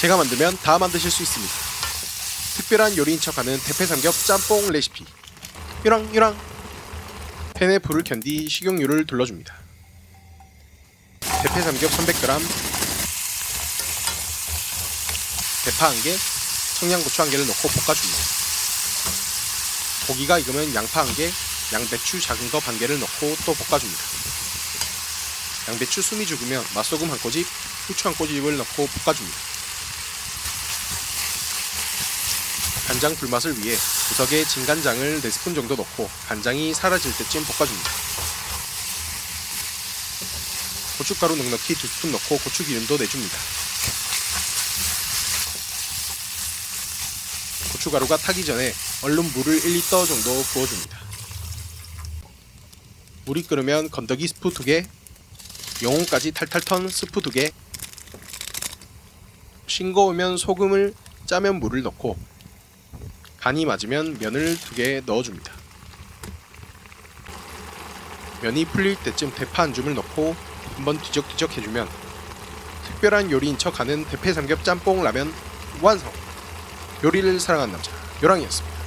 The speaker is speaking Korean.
제가 만들면 다 만드실 수 있습니다. 특별한 요리인 척하는 대패삼겹 짬뽕 레시피. 유랑 유랑. 팬에 불을 견디 식용유를 둘러줍니다. 대패삼겹 300g, 대파 1개, 청양고추 1개를 넣고 볶아줍니다. 고기가 익으면 양파 1개, 양배추 작은 거 반 개를 넣고 또 볶아줍니다. 양배추 숨이 죽으면 맛소금 한 꼬집, 후추 한 꼬집을 넣고 볶아줍니다. 간장 불맛을 위해 구석에 진간장을 4스푼 정도 넣고 간장이 사라질 때쯤 볶아줍니다. 고춧가루 넉넉히 2스푼 넣고 고추기름도 내줍니다. 고춧가루가 타기 전에 얼른 물을 1리터 정도 부어줍니다. 물이 끓으면 건더기 스프 2개, 영혼까지 탈탈 턴 스프 2개, 싱거우면 소금을 짜면 물을 넣고 간이 맞으면 면을 2개 넣어줍니다. 면이 풀릴 때쯤 대파 한 줌을 넣고 한번 뒤적뒤적 해주면 특별한 요리인 척하는 대패 삼겹 짬뽕 라면 완성! 요리를 사랑하는 남자 요랑이었습니다.